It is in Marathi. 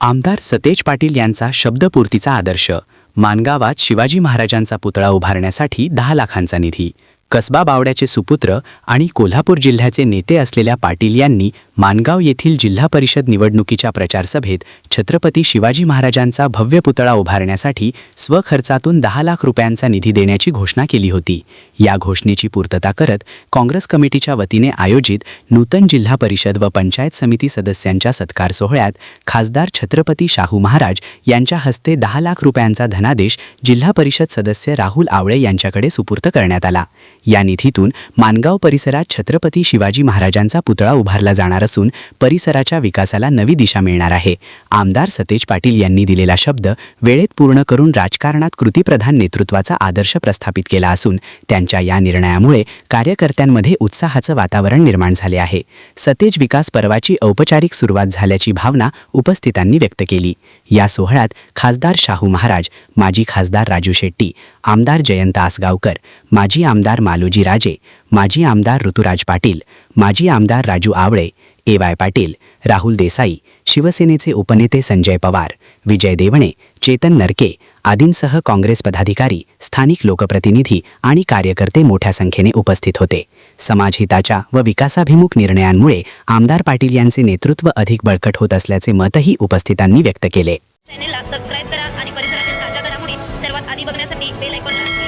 आमदार सतेज पाटील यांचा शब्दपूर्तीचा आदर्श. मानगावात शिवाजी महाराजांचा पुतळा उभारण्यासाठी दहा लाखांचा निधी. कसबा बावड्याचे सुपुत्र आणि कोल्हापूर जिल्ह्याचे नेते असलेल्या पाटील यांनी मानगाव येथील जिल्हा परिषद निवडणुकीच्या प्रचारसभेत छत्रपती शिवाजी महाराजांचा भव्य पुतळा उभारण्यासाठी स्वखर्चातून दहा लाख रुपयांचा निधी देण्याची घोषणा केली होती. या घोषणेची पूर्तता करत काँग्रेस कमिटीच्या वतीने आयोजित नूतन जिल्हा परिषद व पंचायत समिती सदस्यांच्या सत्कार सोहळ्यात खासदार छत्रपती शाहू महाराज यांच्या हस्ते दहा लाख रुपयांचा धनादेश जिल्हा परिषद सदस्य राहुल आवळे यांच्याकडे सुपूर्त करण्यात आला. या निधीतून मानगाव परिसरात छत्रपती शिवाजी महाराजांचा पुतळा उभारला जाणार असून परिसराच्या विकासाला नवी दिशा मिळणार आहे. आमदार सतेज पाटील यांनी दिलेला शब्द वेळेत पूर्ण करून राजकारणात कृतीप्रधान नेतृत्वाचा आदर्श प्रस्थापित केला असून त्यांच्या या निर्णयामुळे कार्यकर्त्यांमध्ये उत्साहाचं वातावरण निर्माण झाले आहे. सतेज विकास पर्वाची औपचारिक सुरुवात झाल्याची भावना उपस्थितांनी व्यक्त केली. या सोहळ्यात खासदार शाहू महाराज माजी खासदार राजू शेट्टी आमदार जयंत आसगावकर माजी आमदार मालोजी राजे माजी आमदार ऋतुराज पाटील माजी आमदार राजू आवळे ए वाय पाटील राहुल देसाई शिवसेनेचे उपनेते संजय पवार विजय देवणे चेतन नरके आदींसह काँग्रेस पदाधिकारी स्थानिक लोकप्रतिनिधी आणि कार्यकर्ते मोठ्या संख्येने उपस्थित होते. समाजहिताच्या व विकासाभिमुख निर्णयांमुळे आमदार पाटील यांचे नेतृत्व अधिक बळकट होत असल्याचे मतही उपस्थितांनी व्यक्त केले. चॅनेलला सबस्क्राईब करा आणि परिसरातील ताज्या घडामोडी सर्वात आधी बघण्यासाठी बेल आयकॉन